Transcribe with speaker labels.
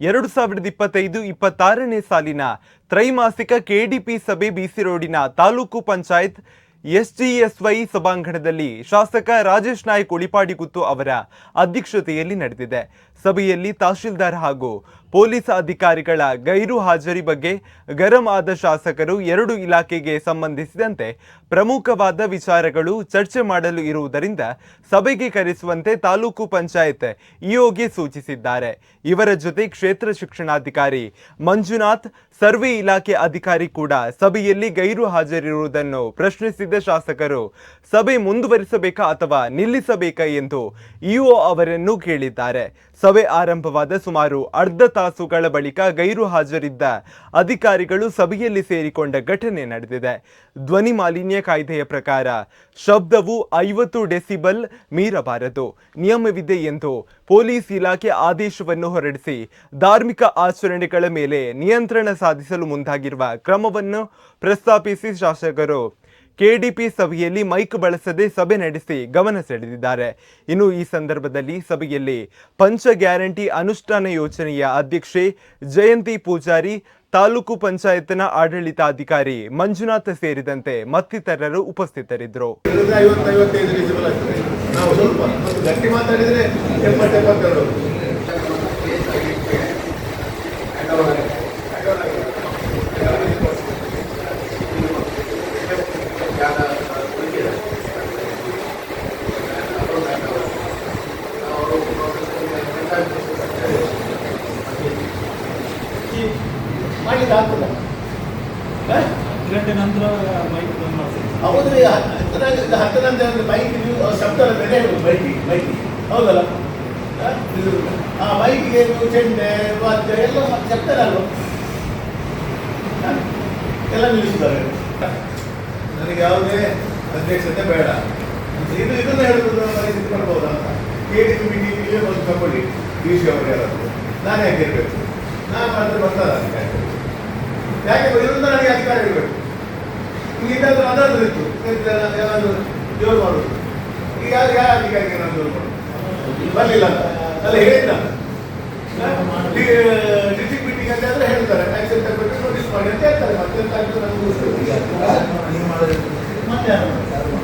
Speaker 1: ಎರಡು ಸಾವಿರದ ಇಪ್ಪತ್ತೈದು ಇಪ್ಪತ್ತಾರನೇ ಸಾಲಿನ ತ್ರೈಮಾಸಿಕ ಕೆಡಿಪಿ ಸಭೆ ಬಿಸಿ ರೋಡಿನ ತಾಲೂಕು ಪಂಚಾಯತ್ ಎಸ್ಜಿಎಸ್ವೈ ಸಭಾಂಗಣದಲ್ಲಿ ಶಾಸಕ ರಾಜೇಶ್ ನಾಯ್ಕ್ ಉಳಿಪಾಡಿಗುತ್ತು ಅವರ ಅಧ್ಯಕ್ಷತೆಯಲ್ಲಿ ನಡೆದಿದೆ. ಸಭೆಯಲ್ಲಿ ತಹಶೀಲ್ದಾರ್ ಹಾಗೂ ಪೊಲೀಸ್ ಅಧಿಕಾರಿಗಳ ಗೈರು ಹಾಜರಿ ಬಗ್ಗೆ ಗರಂ ಆದ ಶಾಸಕರು ಎರಡು ಇಲಾಖೆಗೆ ಸಂಬಂಧಿಸಿದಂತೆ ಪ್ರಮುಖವಾದ ವಿಚಾರಗಳು ಚರ್ಚೆ ಮಾಡಲು ಇರುವುದರಿಂದ ಸಭೆಗೆ ಕರೆಸುವಂತೆ ತಾಲೂಕು ಪಂಚಾಯತ್ ಇಒಗೆ ಸೂಚಿಸಿದ್ದಾರೆ. ಇವರ ಜೊತೆ ಕ್ಷೇತ್ರ ಶಿಕ್ಷಣಾಧಿಕಾರಿ ಮಂಜುನಾಥ್, ಸರ್ವೆ ಇಲಾಖೆ ಅಧಿಕಾರಿ ಕೂಡ ಸಭೆಯಲ್ಲಿ ಗೈರು ಹಾಜರಿರುವುದನ್ನು ಪ್ರಶ್ನಿಸಿದ ಶಾಸಕರು, ಸಭೆ ಮುಂದುವರಿಸಬೇಕಾ ಅಥವಾ ನಿಲ್ಲಿಸಬೇಕಾ ಎಂದು ಇಒ ಅವರನ್ನು ಕೇಳಿದ್ದಾರೆ. ಸಭೆ ಆರಂಭವಾದ ಸುಮಾರು ಅರ್ಧ ತಾಸುಗಳ ಬಳಿಕ ಗೈರು ಹಾಜರಿದ್ದ ಅಧಿಕಾರಿಗಳು ಸಭೆಯಲ್ಲಿ ಸೇರಿಕೊಂಡ ಘಟನೆ ನಡೆದಿದೆ. ಧ್ವನಿ ಮಾಲಿನ್ಯ ಕಾಯ್ದೆಯ ಪ್ರಕಾರ ಶಬ್ದವು ಐವತ್ತು ಡೆಸಿಬಲ್ ಮೀರಬಾರದು. ನಿಯಮವಿದೆ ಎಂದು ಪೊಲೀಸ್ ಇಲಾಖೆ ಆದೇಶವನ್ನು ಹೊರಡಿಸಿ ಧಾರ್ಮಿಕ ಆಚರಣೆಗಳ ಮೇಲೆ ನಿಯಂತ್ರಣ ಸಾಧಿಸಲು ಮುಂದಾಗಿರುವ ಕ್ರಮವನ್ನು ಪ್ರಸ್ತಾಪಿಸಿ ಶಾಸಕರು ಕೆಡಿಪಿ ಸಭೆಯಲ್ಲಿ ಮೈಕ್ ಬಳಸದೆ ಸಭೆ ನಡೆಸಿ ಗಮನ ಸೆಳೆದಿದ್ದಾರೆ. ಇನ್ನು ಈ ಸಂದರ್ಭದಲ್ಲಿ ಸಭೆಯಲ್ಲಿ ಪಂಚ ಗ್ಯಾರಂಟಿ ಅನುಷ್ಠಾನ ಯೋಜನೆಯ ಅಧ್ಯಕ್ಷೆ ಜಯಂತಿ ಪೂಜಾರಿ, ತಾಲೂಕು ಪಂಚಾಯತ್ನ ಆಡಳಿತಾಧಿಕಾರಿ ಮಂಜುನಾಥ ಸೇರಿದಂತೆ ಮತ್ತಿತರರು ಉಪಸ್ಥಿತರಿದ್ದರು.
Speaker 2: ಆಗ್ತದ. ಹ?
Speaker 3: ಗಂಟೆ ನಂತರ ಮೈಕ್ ಬಂದ್ ಮಾಡ್ತೀನಿ.
Speaker 2: ಹೌದ್ರಿ ಹತ್ತನೇ ಹತ್ತರ ಅಂದ್ರೆ ಬೈಕ್ ಶಬ್ದ ಬೆಲೆ ಬೈಕ್ ಬೈಕ್ ಹೌದಲ್ಲ? ಆ ಬೈಕ್ಗೆ ನೀವು ಚೆಂಡೆ ವಾದ್ಯ ಎಲ್ಲ ಮತ್ತೆ ಅಲ್ವ? ಹ? ಎಲ್ಲ ನಿಲ್ಲಿಸಿದ್ದಾರೆ. ನನಗೆ ಯಾವುದೇ ಅಧ್ಯಕ್ಷತೆ ಬೇಡ. ಇದು ಇದನ್ನು ಹೇಳುವುದು ಪರಿಸ್ಥಿತಿ ಬರ್ಬೋದಾ ಅಂತ. ಕೆ ಡಿ ಪಿ ಮೀಟಿಂಗಿಗೆ ಒಂದು ತಗೊಳ್ಳಿ ಡಿ ಸಿ ಅವರು ಯಾರಾದ್ರು. ನಾನು ಯಾಕೆ ಇರಬೇಕು? ನಾನು ಮಾತ್ರ ಬರ್ತಾರೆ ಯಾಕೆ ಇದರಿಂದ ನನಗೆ ಅಧಿಕಾರ ಇರಬೇಕು. ಇದಾದ್ರೂ ಅದಾದ್ರೂ ಇತ್ತು. ಏನಾದ್ರು ಜೋರು ಮಾಡೋದು. ಈಗ ಯಾರು ಯಾರ ಅಧಿಕಾರಿಗೆ ನಾನು ಜೋರು ಮಾಡೋದು? ಬರಲಿಲ್ಲ ಅಂತ. ಅಲ್ಲ ಹೇಳಿದ್ದ ಡಿಸ್ಟ್ರಿಕ್ಟ್ ಮೀಟಿಂಗ್ ಅಂತ ಆದ್ರೆ ಹೇಳ್ತಾರೆ. ಆಕ್ಸೆಪ್ಟ್ ತಗೊಂಡು ನೋಟಿಸ್ ಮಾಡಿ ಅಂತ ಹೇಳ್ತಾರೆ. ಮತ್ತೆ ಎಂತ ಆಗ್ತದೆ? ಗೊತ್ತಿಲ್ಲ. ಮತ್ತೆ?